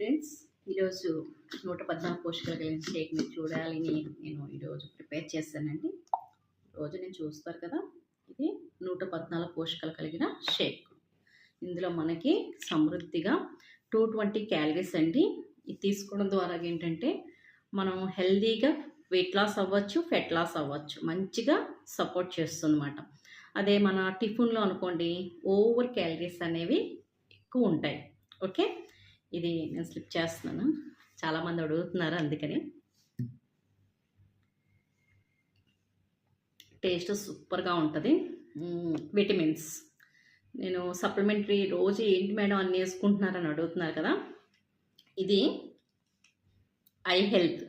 Friends ఈరోజు నూట పద్నాలుగు పోషకాలు కలిగిన షేక్ మీరు చూడాలని నేను ఈరోజు ప్రిపేర్ చేశానండి. రోజు నేను చూస్తారు కదా ఇది నూట పద్నాలుగు పోషకాలు కలిగిన షేక్ ఇందులో మనకి సమృద్ధిగా టూ ట్వంటీ క్యాలరీస్ అండి. ఇది తీసుకోవడం ద్వారా ఏంటంటే మనం హెల్దీగా వెయిట్ లాస్ అవ్వచ్చు ఫెట్ లాస్ అవ్వచ్చు మంచిగా సపోర్ట్ చేస్తుంది అన్నమాట అదే మన టిఫిన్లో అనుకోండి ఓవర్ క్యాలరీస్ అనేవి ఎక్కువ ఉంటాయి. ఓకే ఇది నేను స్లిప్ చేస్తున్నాను. చాలామంది అడుగుతున్నారు అందుకని. టేస్ట్ సూపర్గా ఉంటుంది. విటమిన్స్. నేను సప్లిమెంటరీ రోజు ఏంటి మేడం అన్ని వేసుకుంటున్నారని అడుగుతున్నారు కదా. ఇది ఐ హెల్త్.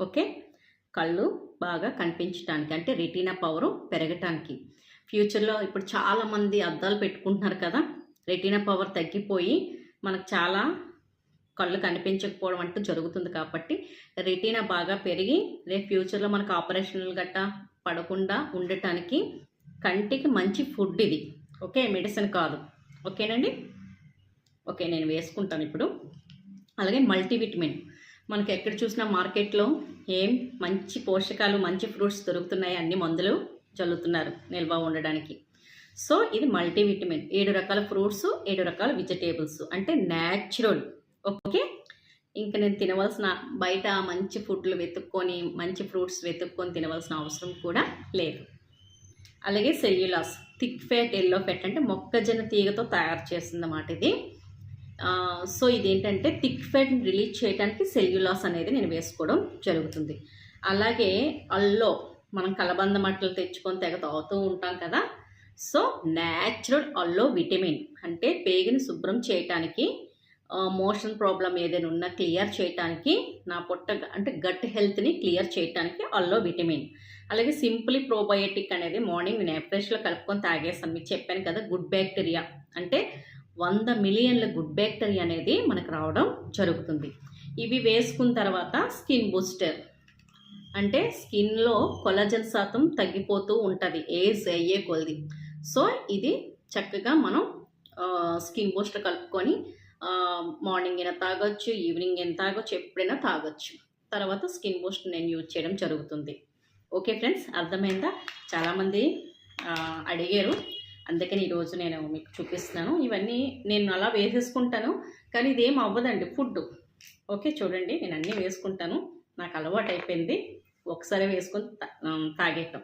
ఓకే? కళ్ళు బాగా కనిపించడానికి అంటే రెటీనా పవర్ పెరగటానికి. ఫ్యూచర్లో ఇప్పుడు చాలామంది అద్దాలు పెట్టుకుంటున్నారు కదా. రెటీనా పవర్ తగ్గిపోయి మనకు చాలా కళ్ళు కనిపించకపోవడం అంటూ జరుగుతుంది కాబట్టి రెటీనా బాగా పెరిగి రేపు ఫ్యూచర్లో మనకు ఆపరేషన్లు గట్టా పడకుండా ఉండటానికి కంటికి మంచి ఫుడ్ ఇది. ఓకే? మెడిసిన్ కాదు. ఓకేనండి? ఓకే నేను వేసుకుంటాను ఇప్పుడు. అలాగే మల్టీవిటమిన్. మనకి ఎక్కడ చూసినా మార్కెట్లో ఏం మంచి పోషకాలు మంచి ఫ్రూట్స్ దొరుకుతున్నాయి అన్ని మందులు చల్లుతున్నారు నిల్వ ఉండడానికి. సో ఇది మల్టీవిటమిన్. ఏడు రకాల ఫ్రూట్స్ ఏడు రకాల వెజిటేబుల్స్. అంటే న్యాచురల్ ఓకే? ఇంకా నేను తినవలసిన బయట మంచి ఫుడ్లు వెతుక్కొని మంచి ఫ్రూట్స్ వెతుక్కొని తినవలసిన అవసరం కూడా లేదు. అలాగే cellulose thick fat yellow fat అంటే మొక్కజొన్న తీగతో తయారు చేస్తుందన్నమాట ఇది. సో ఇదేంటంటే థిక్ ఫ్యాట్ని రిలీజ్ చేయడానికి సెల్యులాస్ అనేది నేను వేసుకోవడం జరుగుతుంది. అలాగే అల్లో మనం కలబంద మట్టలు తెచ్చుకొని తెగ తాగుతూ ఉంటాం కదా సో న్యాచురల్ అల్లో విటమిన్ అంటే పేగుని శుభ్రం చేయటానికి మోషన్ ప్రాబ్లం ఏదైనా ఉన్నా క్లియర్ చేయటానికి నా పొట్ట అంటే గట్ హెల్త్ని క్లియర్ చేయటానికి అల్లో విటమిన్. అలాగే సింప్లీ ప్రోబయోటిక్ అనేది మార్నింగ్ నేను ఎఫ్రెష్లో కలుపుకొని తాగేస్తాను. మీకు చెప్పాను కదా గుడ్ బ్యాక్టీరియా. అంటే వంద మిలియన్ల గుడ్ బ్యాక్టీరియా అనేది మనకు రావడం జరుగుతుంది. ఇవి వేసుకున్న తర్వాత స్కిన్ బూస్టర్. అంటే స్కిన్లో కొలజన్ శాతం తగ్గిపోతూ ఉంటుంది ఏజ్ అయ్యే కొలది. సో ఇది చక్కగా మనం స్కిన్ బూస్టర్ కలుపుకొని మార్నింగ్ అయినా తాగొచ్చు ఈవినింగ్ అయినా తాగొచ్చు ఎప్పుడైనా తాగొచ్చు. తర్వాత స్కిన్ బూస్ట్ నేను యూజ్ చేయడం జరుగుతుంది. ఓకే ఫ్రెండ్స్ అర్థమైందా? చాలామంది అడిగారు. అందుకని ఈరోజు నేను మీకు చూపిస్తున్నాను. ఇవన్నీ నేను అలా వేసేసుకుంటాను కానీ ఇదేం అవ్వదండి ఫుడ్ ఓకే చూడండి నేను అన్నీ వేసుకుంటాను. నాకు అలవాటు అయిపోయింది ఒకసారి వేసుకొని తా- తాగేయటం